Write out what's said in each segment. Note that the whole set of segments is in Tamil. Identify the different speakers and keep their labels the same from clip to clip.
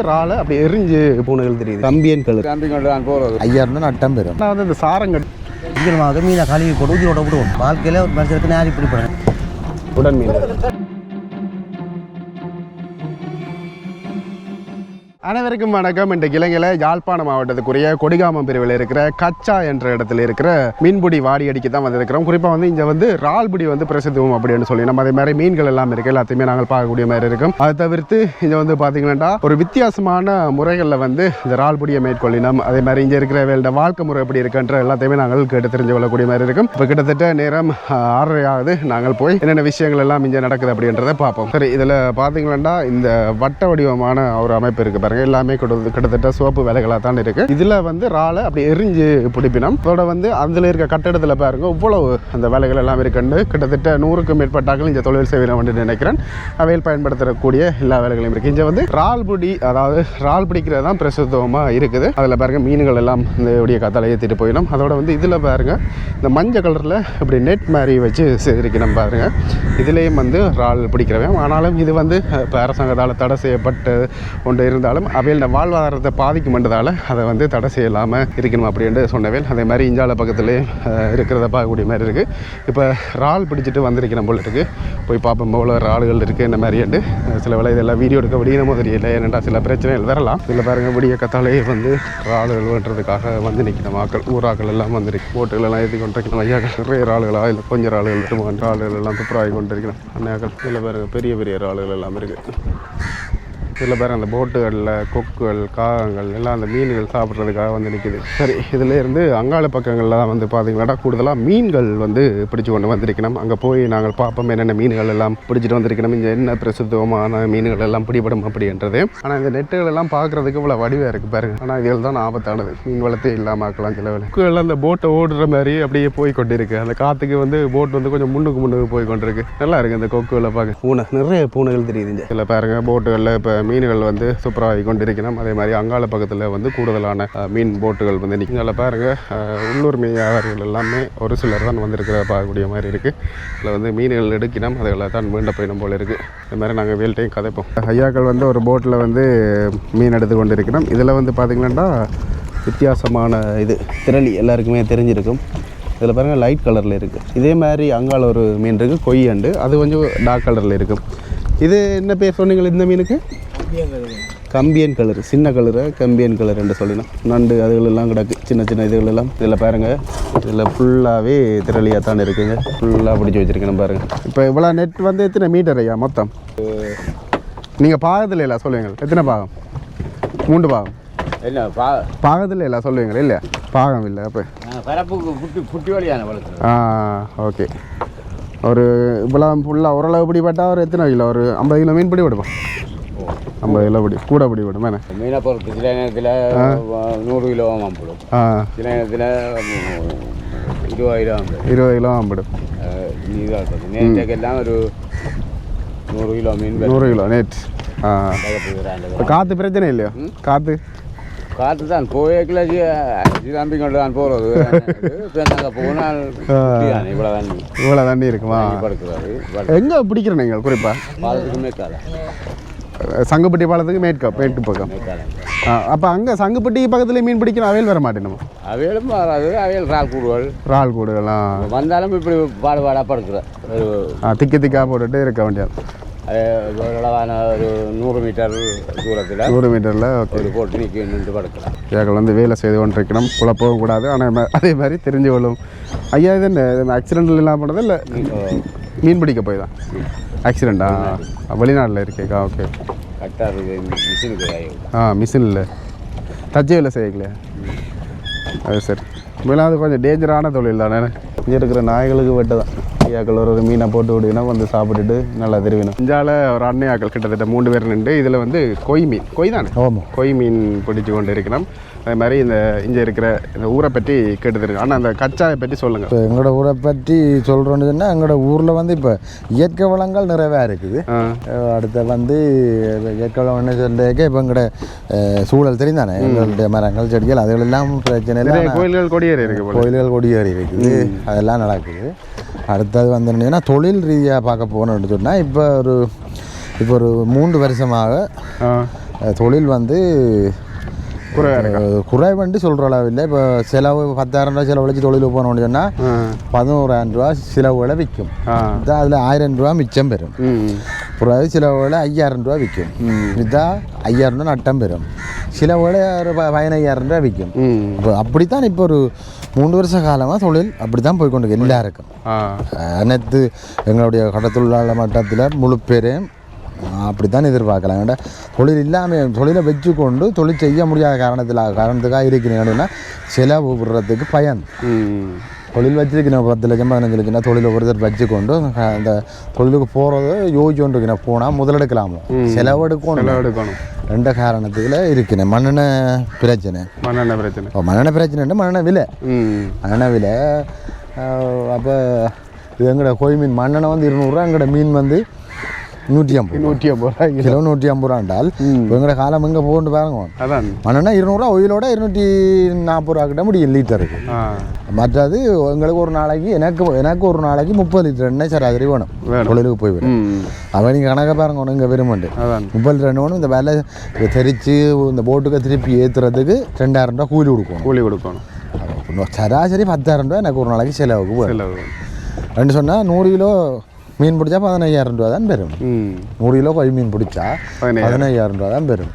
Speaker 1: இறால அப்படி எரிஞ்சு பூனைகள் தெரியுது. கம்பியன்
Speaker 2: கொண்டு நான் போகிறது
Speaker 3: ஐயாயிரம் நட்டம் பெறும்
Speaker 1: நான் வந்து இந்த சாரங்கட்
Speaker 3: மீனை கழுவி போட்டு உயிரோட விடுவோம். வாழ்க்கையில் ஒரு மனுஷருக்கு நேரி பிடிப்பேன்?
Speaker 1: உடன் மீன் அனைவருக்கும் வணக்கம். இன்று இலங்கையில் யாழ்ப்பாண மாவட்டத்துக்குரிய கொடிகாமம் பிரிவில் இருக்கிற கச்சா என்ற இடத்துல இருக்கிற மீன்பிடி வாடியடிக்கு தான் வந்திருக்கிறோம். குறிப்பாக வந்து இங்கே வந்து ரால்புடி வந்து பிரசித்தம் அப்படின்னு சொல்லி நம்ம அதே மாதிரி மீன்கள் எல்லாம் இருக்குது எல்லாத்தையுமே நாங்கள் பார்க்கக்கூடிய மாதிரி இருக்கும். அதை தவிர்த்து இங்கே வந்து பார்த்தீங்கன்னா ஒரு வித்தியாசமான முறைகளில் வந்து இந்த இறால்பிடியை மேற்கொள்ளினோம். அதே மாதிரி இங்கே இருக்கிற வேண்ட வாழ்க்கை முறை எப்படி இருக்குன்ற எல்லாத்தையுமே நாங்கள் கேட்டு தெரிஞ்சு கொள்ளக்கூடிய மாதிரி இருக்கும். இப்போ கிட்டத்தட்ட நேரம் ஆறரை ஆகுது நாங்கள் போய் என்னென்ன விஷயங்கள் எல்லாம் இங்கே நடக்குது அப்படின்றத பார்ப்போம். சரி இதில் பார்த்தீங்கன்னா இந்த வட்ட வடிவமான ஒரு அமைப்பு இருக்குது பாருங்க எல்லாமே கிட்டத்தட்ட சோப்பு வேலைகளாக தான் இருக்குது இதில் வந்து இறாலை அப்படி எரிஞ்சு பிடிப்பினோம். அதோட வந்து அதில் இருக்க கட்டடத்தில் பாருங்க இவ்வளவு அந்த வேலைகள் எல்லாம் இருக்குன்னு கிட்டத்தட்ட நூறுக்கும் மேற்பட்டாக்கள் இந்த தொழில் செய்வேன் என்று நினைக்கிறேன். அவையில் பயன்படுத்தக்கூடிய எல்லா வேலைகளும் இருக்குது இங்கே வந்து இறால் பிடி அதாவது இறால் பிடிக்கிறது தான் பிரசுத்தமாக இருக்குது. அதில் பாருங்கள் மீன்கள் எல்லாம் இந்த உடைய காத்தால ஏற்றிட்டு போயிடும். அதோட வந்து இதில் பாருங்க இந்த மஞ்சள் கலரில் இப்படி நெட் மாதிரி வச்சு செய்திருக்கணும் பாருங்கள் இதுலேயும் வந்து இறால் பிடிக்கிறவன். ஆனாலும் இது வந்து இப்போ அரசாங்கத்தால் தடை செய்யப்பட்டு ஒன்று இருந்தாலும் அவையோட வாழ்வாதாரத்தை பாதிக்கும் பாதிக்குமென்றதால அதை வந்து தடை செய்யலாமல் இருக்கணும் அப்படின்ட்டு சொன்னவேல். அதே மாதிரி இஞ்சால பக்கத்துலேயே இருக்கிறத பார்க்கக்கூடிய மாதிரி இருக்குது இப்போ இறால் பிடிச்சிட்டு வந்திருக்கிறோம் போல இருக்குது போய் பார்ப்போம் போல இறால்கள் இருக்குது இந்த மாதிரிண்டு சில வேலை இதெல்லாம் வீடியோ எடுக்க விடியணுமோ தெரியல. ஏன்னா சில பிரச்சனைகள் வரலாம். இதில் பாருங்கள் விடிய கத்தாலேயே வந்து இறால்கள் வெட்டுறதுக்காக வந்து நிற்கணும் ஆக்கள் ஊராக்கள் எல்லாம் வந்துருக்கு. போட்டுகள் எல்லாம் எழுதி கொண்டிருக்கணும் ஐயாக்கள் நிறைய இறால்களா இல்லை கொஞ்சம் இறால்கள் மட்டுமா இறால்கள் எல்லாம் துப்புராகி கொண்டிருக்கிறோம். அண்ணாக்கள் இதில் பாருங்கள் பெரிய பெரிய இறால்கள் எல்லாம் இருக்குது இதில் பேர் அந்த போட்டுகளில் கொக்குகள் காகங்கள் எல்லாம் அந்த மீன்கள் சாப்பிட்றதுக்காக வந்து நிற்கிது சரி இதில் இருந்து அங்காள பக்கங்களில் தான் வந்து பார்த்திங்கன்னா கூடுதலாக மீன்கள் வந்து பிடிச்சி கொண்டு வந்திருக்கணும். அங்கே போய் நாங்கள் பார்ப்போம் என்னென்ன மீன்கள் எல்லாம் பிடிச்சிட்டு வந்திருக்கணும். இங்கே என்ன பிரசித்தமான மீன்கள் எல்லாம் பிடிபடும் அப்படின்றது. ஆனால் இந்த நெட்டுகள் எல்லாம் பார்க்குறதுக்கு இவ்வளோ வடிவாக இருக்குது பாருங்க. ஆனால் இதில் தான் ஆபத்தானது. மீன் வளர்த்தே இல்லாமல் ஆக்கலாம் சில வேலை கொக்குகள் அந்த போட்டை ஓடுற மாதிரி அப்படியே போய் கொண்டிருக்கு. அந்த காற்றுக்கு வந்து போட் வந்து கொஞ்சம் முன்னுக்கு முன்னுக்கு போய் கொண்டிருக்கு. நல்லா இருக்குது அந்த கொக்குகளை பார்க்க பூனை நிறைய பூனைகள் தெரியுது சில இதில் போட்டுகளில் இப்போ மீன்கள் வந்து சூப்பராகி கொண்டிருக்கணும் அதே மாதிரி அங்காள பக்கத்தில் வந்து கூடுதலான மீன் போட்டுகள் வந்து நிற்கும் அதில் பாருங்கள் அஹ், உள்ளூர் மீனவர்கள் எல்லாமே ஒரு சிலர் தான் வந்திருக்கிற பார்க்கக்கூடிய மாதிரி இருக்குது அதில் வந்து மீன்கள் எடுக்கணும் அதுகளை தான் மீண்ட போயிடும் போல இருக்குது இந்த மாதிரி நாங்கள் வேல்ட்டையும் கதைப்போம். ஐயாக்கள் வந்து ஒரு போட்டில் வந்து மீன் எடுத்து கொண்டு இருக்கிறோம் இதில் வந்து பார்த்திங்கன்னா வித்தியாசமான இது திரளி எல்லாருக்குமே தெரிஞ்சிருக்கும். இதில் பாருங்கள் லைட் கலரில் இருக்குது இதே மாதிரி அங்கால ஒரு மீன் இருக்குது கொய்யண்டு. அது கொஞ்சம் டார்க் கலரில் இருக்கும். இது என்ன பேர் சொன்னீங்களே இந்த மீனுக்கு? கம்பியன் கலர். சின்ன கலரு கம்பியன் கலர் என்று சொல்லினோம் நண்டு அதுகளெல்லாம் கிடக்கு சின்ன சின்ன இதுகளெல்லாம். இதில் பாருங்க இதில் ஃபுல்லாகவே திரளியாக தான் இருக்குங்க. ஃபுல்லாக பிடிச்சி வச்சுருக்கணும் பாருங்க. இப்போ இவ்வளோ நெட் வந்து எத்தனை மீட்டர் ஐயா மொத்தம்? நீங்கள் பாகத்தில் இல்லை சொல்லுவீங்க எத்தனை பாகம்? மூன்று பாகம்.
Speaker 2: என்ன பா
Speaker 1: பாகத்தில் இல்லை சொல்லுவீங்களா? இல்லை பாகம் இல்லை அப்போ.
Speaker 2: பரப்புக்கு புட்டி புட்டி வழியான வளர்த்துறது
Speaker 1: ஆ ஓகே. ஒரு இவ்வளோ ஃபுல்லாக ஓரளவு பிடி பட்டா ஒரு எத்தனை கிலோ? ஒரு ஐம்பது கிலோ மீன் பிடி விடுமா ஐம்பது கிலோ பிடி கூட பிடி விடும். என்ன?
Speaker 2: மீனை பொறுத்து சில நேரத்தில் நூறு கிலோ மாம்படும்
Speaker 1: ஆ.
Speaker 2: சில நேரத்தில்
Speaker 1: இருபது கிலோ ஆம்பிடும்
Speaker 2: இதாக இருக்குது நேற்றுக்கெல்லாம் ஒரு நூறு கிலோ மீன்
Speaker 1: நூறு கிலோ இப்போ காற்று பிரச்சனை இல்லையா? காற்று
Speaker 2: காற்று தான். போயக்கில் சிதாம்பி கொண்டு தான் போகிறது நாங்கள் போனால் இவ்வளோ தண்ணி.
Speaker 1: இவ்வளோ தண்ணி இருக்குமா? எங்கே பிடிக்கிற நீங்கள் குறிப்பாக
Speaker 2: பாலத்துக்கு மேற்கால.
Speaker 1: சங்குப்பட்டி பாலத்துக்கு மேற்கா மேற்கு பக்கம். அப்போ அங்கே சங்குப்பட்டி பக்கத்துல மீன் பிடிக்கணும் அவையில் வர மாட்டேன்
Speaker 2: அவையிலும் வராது அவையில் ரால் கூடுகள்.
Speaker 1: இறால் கூடுகள்லாம்
Speaker 2: வந்தாலும் இப்படி பாடுபாடாக படுக்கிற. ஒரு
Speaker 1: ஆ, திக்கி திக்கா போட்டுட்டு இருக்க வேண்டியது.
Speaker 2: அது ஓரளவான ஒரு நூறு மீட்டர் தூரத்தில்
Speaker 1: நூறு மீட்டரில் ஓகே.
Speaker 2: ஒரு போட்டு நிற்க நின்று படுக்கலாம்.
Speaker 1: ஏக்கள் வந்து வேலை செய்து கொண்டிருக்கணும் குழப்பவும் கூடாது. ஆனால் அதே மாதிரி தெரிஞ்சு கொள்ளும். ஐயா இது என்ன? ஆக்சிடென்ட் இல்லாமல் பண்ணது இல்லை? மீன் பிடிக்க போய் தான். ஆக்சிடெண்ட்டா வெளிநாட்டில் இருக்கேக்கா ஓகே
Speaker 2: கரெக்டாக இருக்குது மிஷினுக்கு
Speaker 1: ஆ மிஷினில் தச்சு வேலை செய்யலையா? அது சரி. உண்மையில அது கொஞ்சம் டேஞ்சரான தொழில் தானே. இங்கே இருக்கிற நாய்களுக்கு வெட்டு தான் ஐயாக்கள் ஒரு மீனை போட்டு விடுவினா வந்து சாப்பிட்டுட்டு நல்லா திருவினோம். இஞ்சால ஒரு அன்னையாக்கள் கிட்டத்தட்ட மூணு பேர் நின்று இதில் வந்து கொய் மீன் கொய் தானே?
Speaker 3: ஆமாம்
Speaker 1: கொய் மீன் பிடிச்சு கொண்டு இருக்கிறோம் அதே மாதிரி இந்த இங்கே இருக்கிற இந்த ஊரை பற்றி கேட்டுருக்கு ஆனால் அந்த கச்சாயை பற்றி சொல்லுங்கள்
Speaker 3: இப்போ எங்களோட ஊரை பற்றி சொல்கிறோன்னு சொன்னால் எங்களோட ஊரில் வந்து இப்போ இயற்கை வளங்கள் நிறையவே இருக்குது. அடுத்து வந்து இயற்கை வளம்னு சொல்லிக்க இப்போ எங்களோட சூழல் தெரிந்தானே எங்களுடைய மரங்கள் செடிகள் அதுகளெல்லாம் பிரச்சனை இல்லை
Speaker 1: நிறைய கோயில்கள் கொடியேறி இருக்கு போல.
Speaker 3: கோயில்கள் கொடியேறி இருக்குது. அதெல்லாம் நடக்குது. அடுத்தது வந்து என்னன்னா தொழில் ரீதியாக பார்க்க போகணும்னு சொன்னால் இப்போ ஒரு இப்போ ஒரு மூன்று வருஷமாக தொழில் வந்து குறைவண்டு சொல்கிற அளவில் இப்போ செலவு பத்தாயிரம் ரூபா செலவழிச்சு தொழிலுக்கு போனோம்னு சொன்னால். பதினோராயிரம் ரூபா செலவுகளை விற்கும் இதான் அதில் ஆயிரம் ரூபா மிச்சம் பெறும்.
Speaker 1: ம்
Speaker 3: பிறகு சிலவுகளை ஐயாயிரம் ரூபா விற்கும் இதான் ஐயாயிரம் ரூபா நட்டம் பெறும். சிலவுகளை ஒரு பதினையாயிரம் ரூபா விற்கும் இப்போ அப்படித்தான் இப்போ ஒரு மூன்று வருஷ காலமாக தொழில் அப்படி தான் போய்க்கொண்டு இருக்கு எல்லாருக்கும் அனைத்து எங்களுடைய கடத்தொழிலாளர் மட்டத்தில் முழு பேரையும் அப்படி தான் எதிர்பார்க்கலாம். ஏன்டா தொழில் இல்லாமல் தொழிலை வச்சுக்கொண்டு தொழில் செய்ய முடியாத காரணத்தில் காரணத்துக்காக இருக்கிறீங்கன்னா செலவு விடுறதுக்கு பயன். தொழில் வச்சிருக்கணும் பத்து லட்சம் பதினஞ்சு லட்சம் தொழில் ஒருத்தர் வச்சுக்கொண்டு அந்த தொழிலுக்கு போகிறது யோசிச்சுட்டு இருக்கணும் போனால் முதலெடுக்கலாமோ செலவெடுக்கணும்
Speaker 1: செலவு எடுக்கணும்
Speaker 3: ரெண்டு காரணத்துக்குள்ள இருக்கணும் மண்ணெண்ண பிரச்சனை
Speaker 1: மண்ணெண்ண பிரச்சனை
Speaker 3: இப்போ மண்ணெண்ண பிரச்சனை மண்ணெண்ண விலை மண்ணெண்ண விலை அப்போ இது எங்கட கோய் மீன் மண்ணெண்ணை வந்து இருநூறுவா எங்கட மீன் வந்து நூற்றி ஐம்பது
Speaker 1: நூற்றி ஐம்பது ரூபாய் கிலோ
Speaker 3: நூற்றி ஐம்பது ரூபாண்டால் இப்போ எங்கட காலம் எங்கே போகணும் பாருங்க
Speaker 1: அதான்
Speaker 3: மண்ணெண்ணா இருநூறுவா ஒயிலோட இருநூற்றி நாற்பது ரூபா கிட்ட முடியும் லிட்டருக்கு மற்றது எங்களுக்கு ஒரு நாளைக்கு எனக்கு எனக்கு ஒரு நாளைக்கு முப்பது லிட்டர் எண்ணெய் சராசரி வேணும். தொழிலுக்கு போய் வரும் அவன் நீங்கள் கணக்க பாருங்க இங்கே விரும்பண்டு முப்பது லிட்டர் எண்ணெய் வேணும் இந்த வேலை தெரித்து இந்த போட்டுக்கு திருப்பி ஏற்றுறதுக்கு ரெண்டாயிரம் ரூபா கூலி கொடுக்கணும்
Speaker 1: கூலி கொடுக்கணும்
Speaker 3: சராசரி பத்தாயிரம் ரூபா எனக்கு ஒரு நாளைக்கு செலவுக்கு
Speaker 1: செலவு
Speaker 3: ரெண்டு சொன்னால் நூறு கிலோ மீன் பிடிச்சா பதினையாயிரம் ரூபா தான் பெறும் நூறு கிலோ கொய் மீன் பிடிச்சா
Speaker 1: பதினையாயிரம்.
Speaker 3: ரூபா தான் பெறும்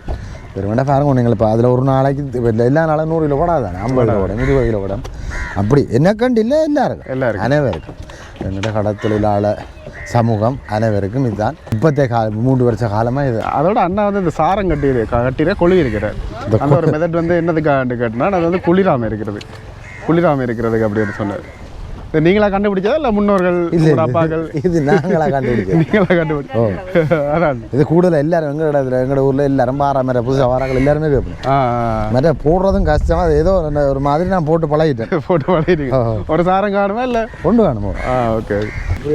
Speaker 3: பெருமண்டா பாருங்க நீங்கள் இப்போ அதில் ஒரு நாளைக்கு எல்லா நாளும் நூறு கிலோ கூட தானே ஐம்பது கிலோ கூட இருபது கிலோ கூட அப்படி என்ன கண்டு இல்லை எல்லாருக்கும்
Speaker 1: எல்லாருக்கும்.
Speaker 3: அனைவருக்கும் என்னோட கடத்தொழிலாளர் சமூகம் அனைவருக்கும் இதுதான் இப்போத்தைய கால மூன்று வருஷ காலமாக இது
Speaker 1: அதோட அண்ணா வந்து இந்த சாரம் கட்டி கட்டிற கொழி இருக்கிறார் அந்த ஒரு மெத்தட் வந்து என்னதுக்காண்டு கேட்டினா அது வந்து குளிராம இருக்கிறது குளிராம இருக்கிறதுக்கு அப்படின்னு சொன்னார் இது நீங்களா கண்டுபிடிச்சதா இல்லை முன்னோர்கள் உங்களோட அப்பாக்கள்?
Speaker 3: இது நாங்களாக கண்டுபிடிச்சோம்
Speaker 1: நீங்களா கண்டுபிடிச்சோம் அதான்.
Speaker 3: இது கூட எல்லாரும் எங்கள் இடத்துல எங்களோட ஊரில் எல்லாரும் பாரா மேலே புதுசாக வாராக்கள் எல்லாருமே கேட்பேன்.
Speaker 1: ஆ
Speaker 3: மற்ற போடுறதும் கஷ்டம் அது ஏதோ ஒரு மாதிரி நான் போட்டு பழகிட்டேன்.
Speaker 1: போட்டு வளையிட்டீங்க ஒரு சாரம் காணுமா இல்லை?
Speaker 3: கொண்டு வேணுமோ
Speaker 1: ஆ ஓகே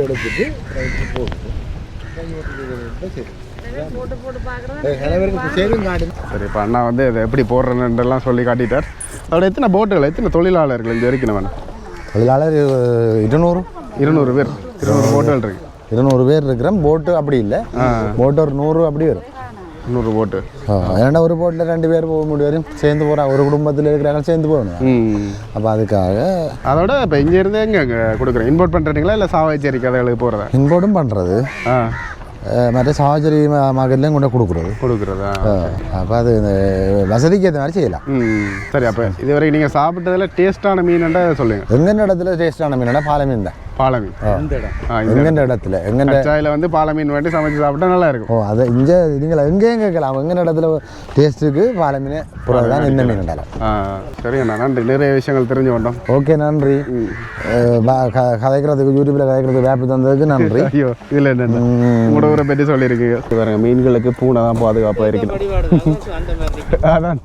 Speaker 3: எடுத்துட்டு
Speaker 1: சரி இப்போ அண்ணா வந்து இதை எப்படி போடுறேன்னுலாம் சொல்லி காட்டிட்டார். அதோட எத்தனை போட்டுகள் எத்தனை தொழிலாளர்கள் இங்கே இருக்கணும்
Speaker 3: தொழிலாளர் இருநூறு?
Speaker 1: இருநூறு பேர். இருநூறு போட்டுகள் இருக்கு.
Speaker 3: இருநூறு பேர் இருக்கிறோம். போட்டு அப்படி இல்லை. போட்டு ஒரு நூறு அப்படி வரும்.
Speaker 1: நூறு போட்டு
Speaker 3: ஏன்னா ஒரு போட்டில் ரெண்டு பேர் போக முடியும். சேர்ந்து போகிறா ஒரு குடும்பத்தில் இருக்கிறாங்க சேர்ந்து போகணும். அப்போ அதுக்காக
Speaker 1: அதோட இப்போ இங்கேருந்து எங்கே கொடுக்குறேன். இம்போர்ட் பண்ணுறீங்களா இல்லை சாவச்சேரி கதைகளுக்கு போகிறதா
Speaker 3: இன்போர்டும் பண்ணுறது மற்ற சாஜரி மகள்லையும் கொண்டு கொடுக்குறது
Speaker 1: கொடுக்குறதா
Speaker 3: அப்போ அது இந்த வசதிக்கு ஏற்ற மாதிரி செய்யலாம்
Speaker 1: சரி அப்போ இதுவரை நீங்கள் சாப்பிட்டதில் டேஸ்ட்டான மீனுண்டா சொல்லுங்கள்
Speaker 3: எங்கெந்த இடத்துல டேஸ்டான மீனா பாலை மீன் தான்
Speaker 1: பாலை மீன் ஆ இந்த
Speaker 3: எங்கெந்த இடத்துல? எங்கெந்த
Speaker 1: கச்சாயில் வந்து பாலை மீன் வேண்டி சமைச்சு சாப்பிட்டா நல்லா இருக்கும்.
Speaker 3: ஓ அதை இங்கே நீங்கள் எங்கேயும் கேட்கலாம்? எங்கே இடத்துல டேஸ்ட்டுக்கு பாலை மீன் அப்புறம் தான் இந்த மீன்
Speaker 1: சரி அண்ணா நன்றி. நிறைய விஷயங்கள் தெரிஞ்சு கொண்டோம்
Speaker 3: ஓகே நன்றி. கதைக்கிறதுக்கு யூடியூப்பில் கதைக்கிறதுக்கு வேப்பு தந்ததுக்கு நன்றி.
Speaker 1: ஐயோ இதில் என்ன உங்களோட ஊரை பற்றி சொல்லியிருக்கீங்க. பாருங்க மீன்களுக்கு பூனை தான் பாதுகாப்பாக இருக்கணும் அதான்.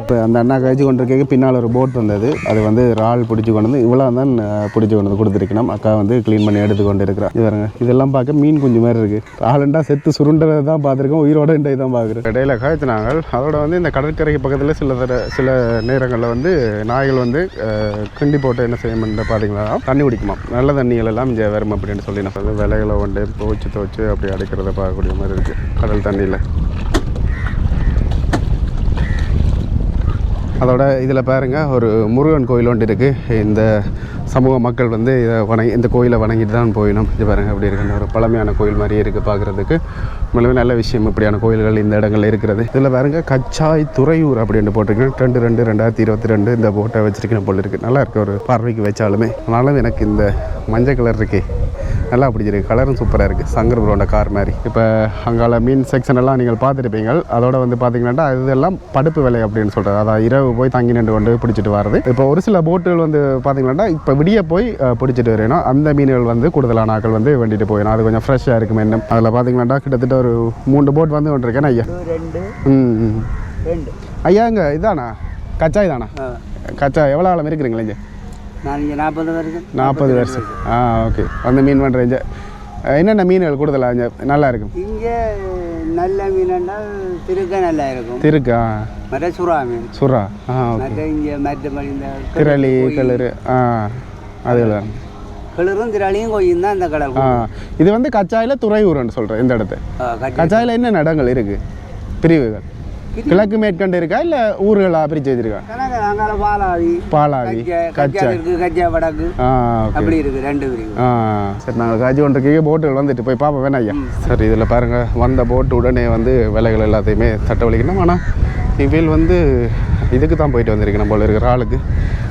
Speaker 1: இப்போ அந்த அண்ணா கழிச்சு கொண்டிருக்க பின்னால் ஒரு போட் வந்தது. அது வந்து இறால் பிடிச்சி கொண்டு வந்து இவ்வளோ தான் பிடிச்சி கொண்டு வந்து கொடுத்துருக்கணும். அக்கா வந்து க்ளீன் பண்ணி எடுத்து கொண்டு இருக்கிறான் இது பாருங்க இதெல்லாம் பார்க்க மீன் குஞ்சு மாதிரி இருக்குது ஆளுண்டா செத்து சுருண்டதை தான் பார்த்துருக்கோம். உயிரோட இண்டை தான் பார்க்குறேன் இடையில காய்ச்சினாங்க அதோட வந்து இந்த கடற்கரைக்கு பக்கத்தில் சில தர சில நேரங்களில் வந்து நாய்கள் வந்து கிண்டி போட்டு என்ன செய்யணும்னு பார்த்தீங்களா தண்ணி குடிக்குமா? நல்ல தண்ணிகள் எல்லாம் இங்கே வரும் அப்படின்னு சொல்லி நான் விலைகளை கொண்டு துவைச்சு துவச்சு அப்படி அடைக்கிறத பார்க்கக்கூடிய மாதிரி இருக்குது கடல் தண்ணியில். அதோட இதில் பாருங்கள் ஒரு முருகன் கோயில் ஒன்று இருக்குது இந்த சமூக மக்கள் வந்து இதை வணங்கி இந்த கோயிலை வணங்கிட்டு தான் போயிடும் இது பாருங்கள் அப்படி இருக்குன்னு ஒரு பழமையான கோயில் மாதிரியே இருக்குது பார்க்குறதுக்கு மிகவும் நல்ல விஷயம் இப்படியான கோயில்கள் இந்த இடங்களில் இருக்கிறது. இதில் பாருங்க கச்சாய் துறையூர் அப்படின்னு போட்டிருக்கேன் ரெண்டு ரெண்டு ரெண்டாயிரத்தி இருபத்தி ரெண்டு இந்த போட்டை வச்சிருக்கேன் போல இருக்குது நல்லா இருக்கு ஒரு பார்வைக்கு வச்சாலுமே. ஆனாலும் எனக்கு இந்த மஞ்சள் கலர் இருக்கே. நல்லா பிடிச்சிருக்கு. கலரும் சூப்பராக இருக்குது சங்கர் ப்ரோண்ட கார் மாதிரி. இப்போ அங்கால மீன் செக்ஷன் எல்லாம் நீங்கள் பார்த்துருப்பீங்க. அதோட வந்து பார்த்தீங்கன்னா இதெல்லாம் படுப்பு விலை அப்படின்னு சொல்கிறது அதான் இரவு போய் தங்கி நின்று கொண்டு பிடிச்சிட்டு வர்றது. இப்போ ஒரு சில போட்டுகள் வந்து பார்த்தீங்கன்னா இப்போ விடிய போய் பிடிச்சிட்டு வரணும் அந்த மீன்கள் வந்து கூடுதலான ஆட்கள் வந்து வேண்டிட்டு போயிடும். அது கொஞ்சம் ஃப்ரெஷ்ஷாக இருக்கும் இன்னும். அதில் பார்த்தீங்கன்னா கிட்டத்தட்ட ஒரு மூணு போட் வந்து கொண்டிருக்கேன் ஐயா.
Speaker 4: ரெண்டு.
Speaker 1: ம் ஐயா இங்கே இதானா? கச்சாய் தானா? கச்சா எவ்வளோ ஆழம் இருக்கிறீங்களா இங்கே?
Speaker 4: நான் இங்கே நாற்பது வருஷம்
Speaker 1: நாற்பது வருஷம் ஆ ஓகே. அந்த மீன் பண்ணுறீங்க என்னென்ன மீன்கள் கூடுதலாக இங்கே நல்லா இருக்கும்?
Speaker 4: இங்கே நல்ல மீனென்றால் திருக்க நல்லா இருக்கும்.
Speaker 1: திருக்கா?
Speaker 4: மற்ற சுறா மீன்.
Speaker 1: சுறா? ஆ ஓகே.
Speaker 4: மற்ற இங்கே மற்றபடி இந்த
Speaker 1: திரளி கிளறு ஆ அதுல
Speaker 4: கிளறும் திராளியும் கொய்யும் தான் இந்த கடல்
Speaker 1: இது வந்து கச்சாயில் துறையூர்னு சொல்கிறேன் இந்த இடத்து. கச்சாயில். என்னென்ன இடங்கள் இருக்குது பிரிவுகள். கிழக்கு மேற்கண்டு இருக்கா இல்லை ஊர்களாக பிரித்து வச்சிருக்கா
Speaker 4: பாலாவி.
Speaker 1: பாலாவி
Speaker 4: கச்சை. இருக்கு கச்சா வடக்கு. அப்படி இருக்கு ரெண்டு பிரிவு.
Speaker 1: சரி நாங்கள் காய்ச்சி கொண்டிருக்கீங்க போட்டுகள் வந்துட்டு போய் பார்ப்போம் வேணா ஐயா சரி இதில் பாருங்கள் வந்த போட்டு உடனே வந்து விலைகள் எல்லாத்தையுமே தட்ட வலிக்கணும் ஆனால் இவையில் வந்து இதுக்கு தான் போயிட்டு வந்திருக்கணும் போல இருக்கிற ஆளுக்கு.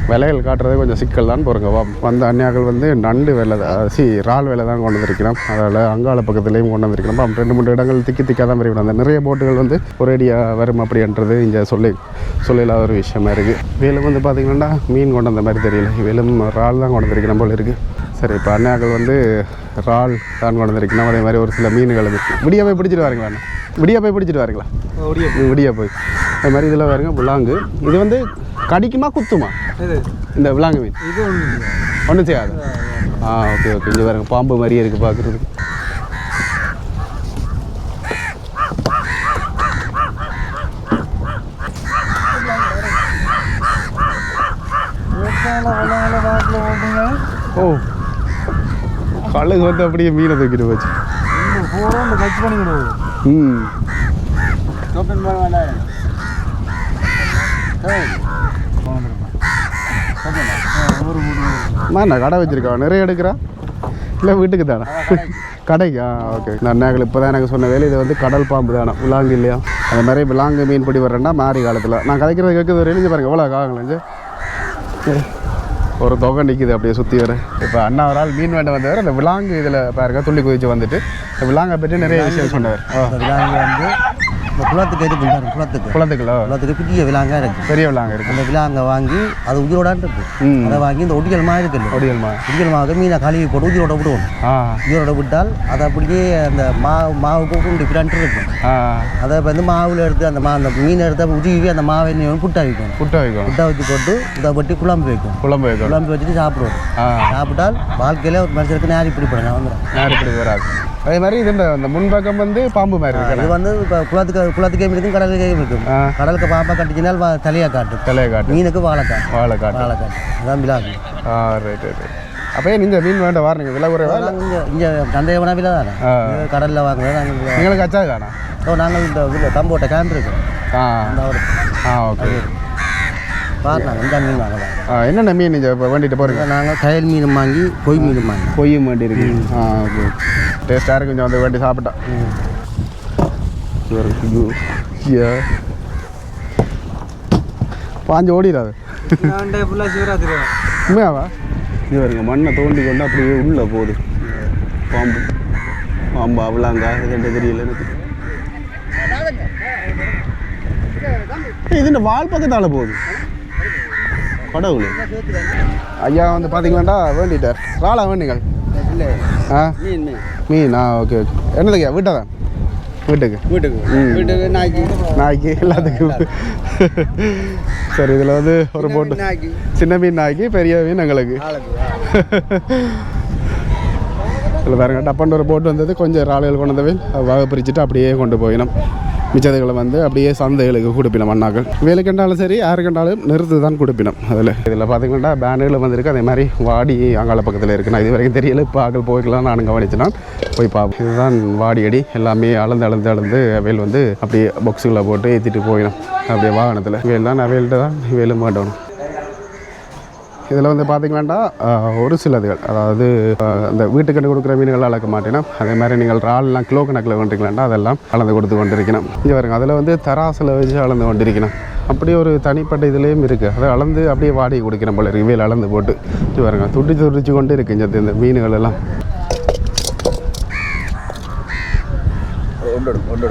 Speaker 1: விலைகள் காட்டுறதே கொஞ்சம் சிக்கல் தான் போகிறங்க வா வந்த அந்நியாக்கள் வந்து நண்டு வேலை தான் சி இறால் வேலை தான் கொண்டு வந்திருக்கிறோம் அதில் அங்காள பக்கத்துலேயும் கொண்டு வந்திருக்கிறோம் அப்போ ரெண்டு மூணு இடங்கள் திக்கி திக்காக தான் வரும் அந்த நிறைய போட்டுகள் வந்து ஒரேடியாக வரும் அப்படின்றது இங்கே சொல்லி சொல்லலாத ஒரு விஷயமா இருக்குது வேலும் வந்து பார்த்திங்கன்னா மீன் கொண்டு வந்த மாதிரி தெரியல. வேலும் இறால் தான் கொண்டு வந்திருக்கிறோம் போல இருக்குது சரி இப்போ அண்ணாக்கள் வந்து இறால் தான் கொண்டு வந்திருக்கணும். அதே மாதிரி ஒரு சில மீன்கள் இருக்குது விடியாவே பிடிச்சிட்டு வரீங்களா விடியா போய் பிடிச்சிட்டு வரீங்களா? விடியா போய். அது மாதிரி இதில் பாருங்க விலாங்கு. இது வந்து கடிக்குமா குத்துமா? இந்த விலாங்கு மீன்.
Speaker 5: இது ஒன்று
Speaker 1: ஒன்றும் செய்யாது. ஆ ஓகே ஓகே. இங்கே பாருங்க பாம்பு மாதிரியே இருக்குது
Speaker 5: ஓட்டுங்க
Speaker 1: ஓ. கழுகு வந்து அப்படியே மீனை தூக்கிட்டு போச்சு. ம்.
Speaker 4: ஓப்பன் பண்ண வேண்டாம்
Speaker 1: நான் கடை வச்சிருக்கா? நிறைய எடுக்கிறா? இல்லை வீட்டுக்கு தானே? கடைக்கு. ஓகே. நான் அண்ணாக்கள் இப்போ தான் எனக்கு சொன்ன வேலை இது வந்து கடல் பாம்பு தானே? விலாங்கு இல்லையா? அது மாதிரி விலாங்கு மீன் பிடி வர்றேன்னா மாறி காலத்தில். நான் கதைக்கிறது கேட்குறது ஒரு எழுதி பாருங்க. எவ்வளோ காகலஞ்சு ஒரு தொகை நிற்குது அப்படியே சுற்றி வர. இப்போ அண்ணா ஒரு ஆள் மீன் வேண்ட வந்தவர் அந்த விலாங்கு இதில் பாருங்க துள்ளி குதிச்சு வந்துட்டு இந்த விலாங்கை பற்றி நிறைய விஷயம் சொன்னவர்.
Speaker 6: விலாங்கு வந்து இந்த குளத்துக்கு பாருங்க குளத்துக்கு.
Speaker 1: குளத்துக்குள்ள
Speaker 6: குளத்துக்கு பெரிய விலாங்கா இருக்கு.
Speaker 1: பெரிய விலாங்கு இருக்கு.
Speaker 6: அந்த விலாங்கை வாங்கி அது உயிரோடான் இருக்கு.
Speaker 1: ம்.
Speaker 6: அதை வாங்கி இந்த ஒடியல் மா
Speaker 1: ஒடியல்மா
Speaker 6: ஒடியல் மாவுக்கு மீனை கழுவி போட்டு உயிரோட விடுவோம். உயிரோட விட்டால் அதை அப்படியே அந்த மாவு மாவுக்கு டிஃப்ரெண்ட் இருக்கும். அதை வந்து மாவில் எடுத்து அந்த மா அந்த மீனை எடுத்து உருவி அந்த மாவை எண்ணெய் புட்டா வைக்கும்
Speaker 1: புட்டை வைக்கும்.
Speaker 6: புட்டா வச்சு போட்டு இதை பட்டி குழம்பு வைக்கும்.
Speaker 1: குழம்பு வைக்கும்.
Speaker 6: குழம்பு வச்சுட்டு சாப்பிடுவோம். சாப்பிட்டால் வாழ்க்கையில் ஒரு மனுஷருக்கு நேரி பிடிப்படும் நான் வந்துடுறேன்.
Speaker 1: யார் இப்படி வராது அதே மாதிரி இது இந்த முன்பக்கம் வந்து பாம்பு மாதிரி
Speaker 6: இது
Speaker 1: இருக்கு
Speaker 6: வந்து இப்போ குளத்துக்கு குளத்துக்கே இருக்கும் கடலுக்கே இருக்கும். கடலுக்கு பாம்பா கட்டிச்சினால் தலையை காட்டும்.
Speaker 1: தலையை காட்டு
Speaker 6: மீனுக்கு வாழை காட்டும்.
Speaker 1: வாழை காட்டு
Speaker 6: வாழை காட்டும். அதான் விலாங்கு
Speaker 1: ஆ ரைட் ரைட் அப்போ நீங்கள் மீன் வேண்ட வாரீங்க விலை குறைவா
Speaker 6: நாங்கள் இங்கே இங்கே சந்தேகமான விலை தானே. இது கடலில் வாங்குறது நாங்கள்
Speaker 1: எங்களுக்கு அச்சா காணா
Speaker 6: ஓ நாங்கள் இந்த இதில் தம்போட்ட கேம்ப் இருக்கோம்
Speaker 1: ஆ. ஆ ஓகே
Speaker 6: பார்க்கலாம் இந்த மீன் வாங்கலாம்
Speaker 1: ஆ என்னென்ன மீன் நீங்கள் இப்போ வேண்டிட்டு போகிறீங்க
Speaker 6: நாங்கள் கயல் மீன் வாங்கி கொய் மீன் வாங்கி.
Speaker 1: பொய்யும் வேண்டி இருக்கு ஆ ஓகே. டேஸ்ட்டாக இருக்கு கொஞ்சம் வந்து வேண்டி சாப்பிட்டா. சரி, ஐயோ. ஐயா. பாஞ்சு ஓடிடாது. உண்மையாவா? இது வருங்க மண்ணை தோண்டி கொண்டு அப்படியே உள்ளே போகுது. பாம்பு. பாம்பு அவளாங்க இது தெரியல எனக்கு. இது இந்த வால் பக்கத்தால் போகுது? கடவுள். ஐயா வந்து பார்த்தீங்களாண்டா வேண்டிட்டார். ராளா வேண்டிங்கள்.
Speaker 4: இல்லை.
Speaker 1: ஆ?
Speaker 4: மீன்
Speaker 1: ஆ ஓகே ஓகே. என்னதுங்க வீட்டை தான் வீட்டுக்கு.
Speaker 4: வீட்டுக்கு. வீட்டுக்கு நாய்க்கு.
Speaker 1: நாய்க்கு எல்லாத்துக்கும். சரி இதில் வந்து ஒரு போட்டு
Speaker 4: நாய்க்கு.
Speaker 1: சின்ன மீன் நாய்க்கு பெரிய மீன் எங்களுக்கு. இதில் பாருங்க டப்பாண்டு ஒரு போட்டு வந்தது கொஞ்சம் இறாலுகள் கொண்டு வந்தவை வகை பிரிச்சுட்டு அப்படியே கொண்டு போயிடும் மிச்சதுகளை வந்து அப்படியே சந்தைகளுக்கு கொடுப்பினோம் அண்ணாக்கள். வேலை கண்டாலும் சரி யாரு கண்டாலும் நிறுத்து தான் கொடுப்பினோம் அதில். இதில் பார்த்தீங்கன்னா பேனர்கள் வந்திருக்கு அதே மாதிரி வாடி அங்காள பக்கத்தில் இருக்கு. நான் இது வரைக்கும் தெரியல இப்போ ஆக்கள் போய்க்கலாம் நான் கவனிச்சுனா போய் பார்ப்போம் இதுதான் வாடி அடி எல்லாமே அளந்து அளந்து அளந்து அவையில் வந்து அப்படியே பாக்ஸுகளை போட்டு ஏற்றிட்டு போயிடும். அப்படியே வாகனத்தில். வேல் தான் தான் வேலும் மாட்டணும். இதில் வந்து பார்த்தீங்கன்னா ஒரு சிலதுகள் அதாவது அந்த வீட்டு வீட்டுக்கட்டு கொடுக்குற மீன்கள் அளக்க மாட்டேன்னா அதே மாதிரி நீங்கள் இறால்லாம் கிலோ கணக்கில் கொண்டிருக்கலாம்டா அதெல்லாம் அளந்து கொடுத்து கொண்டிருக்கணும். இங்கே வருங்க அதில் வந்து தராசில் வச்சு அளந்து கொண்டிருக்கணும். அப்படி ஒரு தனிப்பட்ட இதுலேயும் இருக்குது அதை அளந்து அப்படியே வாடகை கொடுக்கணும் போல இருக்குது வேல் அளந்து போட்டு. இது பாருங்க துடி துடிச்சு கொண்டு இருக்கு இந்த இந்த மீன்கள் எல்லாம்.
Speaker 7: தான் ரெண்டு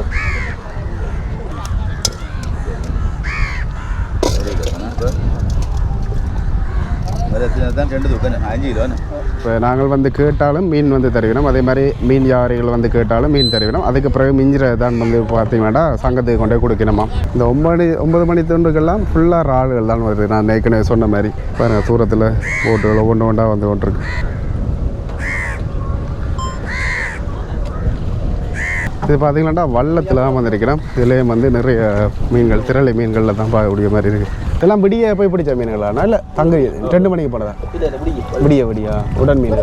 Speaker 1: இப்போ நாங்கள் வந்து கேட்டாலும் மீன் வந்து தருவினோம். அதே மாதிரி மீன் வியாபாரிகள் வந்து கேட்டாலும் மீன் தருவினோம். அதுக்கு பிறகு மிஞ்சிற தான் வந்து பார்த்தீங்கன்னா சங்கத்துக்கு கொண்டே கொடுக்கணுமா? இந்த ஒன்பது ஒன்பது மணி தொண்டுக்கெல்லாம் ஃபுல்லாக ஆளுகள் தான் வருது. நான் ஏற்கனவே சொன்ன மாதிரி. பாருங்க தூரத்தில் போட்டுகள் ஒவ்வொன்று ஒன்றா வந்து கொண்டிருக்கு. இது பார்த்தீங்கன்னா வள்ளத்தில் தான் வந்திருக்கிறோம். இதுலேயும் வந்து நிறைய மீன்கள் திரளை மீன்களில் தான் பார்க்கக்கூடிய மாதிரி இருக்குது இதெல்லாம் விடிய போய் பிடிச்ச மீன்களா? இல்லை தங்க ரெண்டு மணிக்கு போனதா விடிய விடியா உடன் மீன்.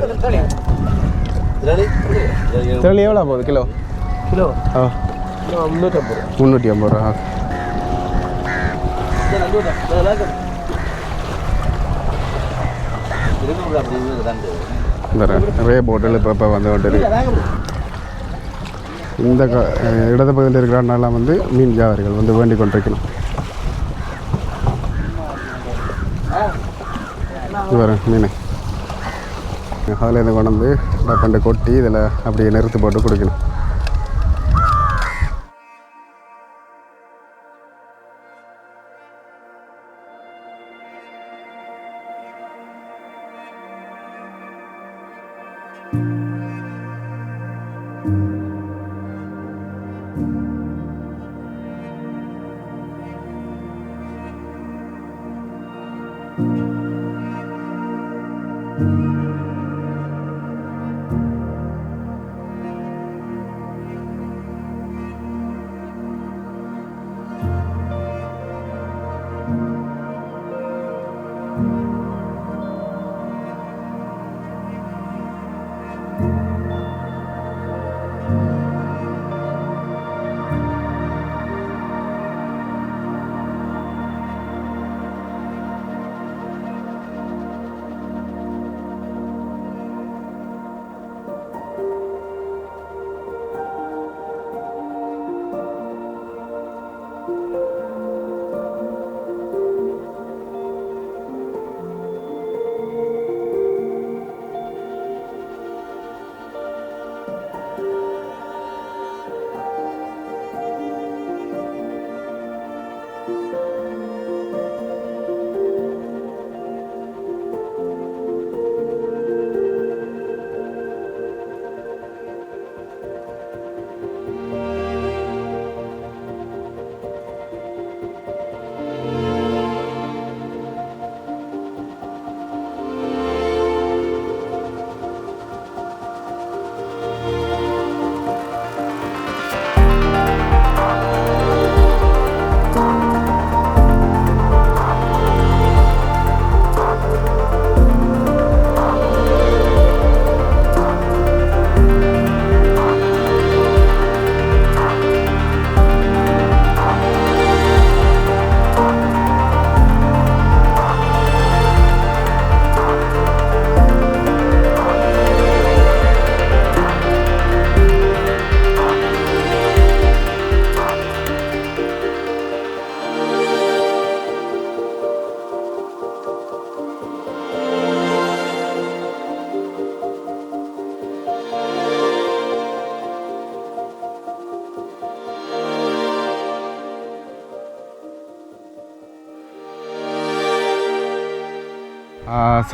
Speaker 1: திரளி? எவ்வளோ போகுது? கிலோ?
Speaker 6: கிலோ.
Speaker 1: ஆ. முந்நூற்றி ஐம்பது ரூபா. நிறைய போட்டில் இப்போ இப்போ வந்து கொண்டு இந்த இடது பகுதியில் இருக்கிற அண்ணாலாம் வந்து மீன் வியாபாரிகள் வந்து வேண்டிக் கொண்டிருக்கணும். இது மீன் அதில் இதை கொண்டு வந்து கொட்டி இதில் அப்படியே நிறுத்தி போட்டு கொடுக்கணும்.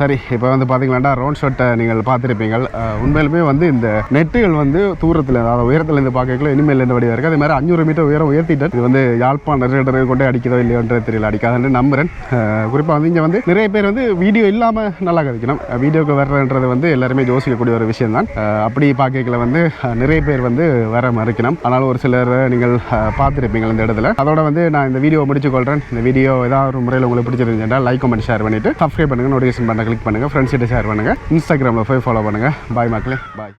Speaker 1: சரி இப்போ வந்து பார்த்தீங்களாண்டா ரோன் ஷாட்டை நீங்கள் பார்த்துருப்பீங்க உண்மையிலுமே வந்து இந்த நெட்டுகள் வந்து தூரத்தில் அதாவது உயரத்துலேருந்து பார்க்கல இனிமேல் இந்த வடிவாக இருக்குது அதே மாதிரி அஞ்சூறு மீட்டர் உயரம் உயர்த்திட்டு இது வந்து யாழ்ப்பாண ரேடரை கொண்டே அடிக்குதோ இல்லையோன்றது தெரியல அடிக்காதுன்னு நம்புகிறேன் குறிப்பாக வந்து இங்கே வந்து நிறைய பேர் வந்து வீடியோ இல்லாமல் நல்லா கதைக்கணும் வீடியோக்கு வர்றன்றது வந்து எல்லாருமே யோசிக்கக்கூடிய ஒரு விஷயம் தான் அப்படி பார்க்கல வந்து நிறைய பேர் வந்து வர மறுக்கணும். ஆனால் ஒரு சிலர் நீங்கள் பார்த்துருப்பீங்க இந்த இடத்துல. அதோட வந்து நான் இந்த வீடியோ முடிச்சு கொள்கிறேன் இந்த வீடியோ ஏதாவது ஒரு முறையில் உங்களுக்கு பிடிச்சிருந்துச்சுன்னா லைக் கமெண்ட் ஷேர் பண்ணிட்டு சப்ஸ்கிரைப் பண்ணுங்க. நோட்டிஃபிகேஷன் பண்ண கிளிக் பண்ணுங்க. ஃப்ரெண்ட்ஸ்கிட்ட ஷேர் பண்ணுங்க. இன்ஸ்டாகிராமில் போய் ஃபாலோ பண்ணுங்க. பாய் மக்களே. பாய்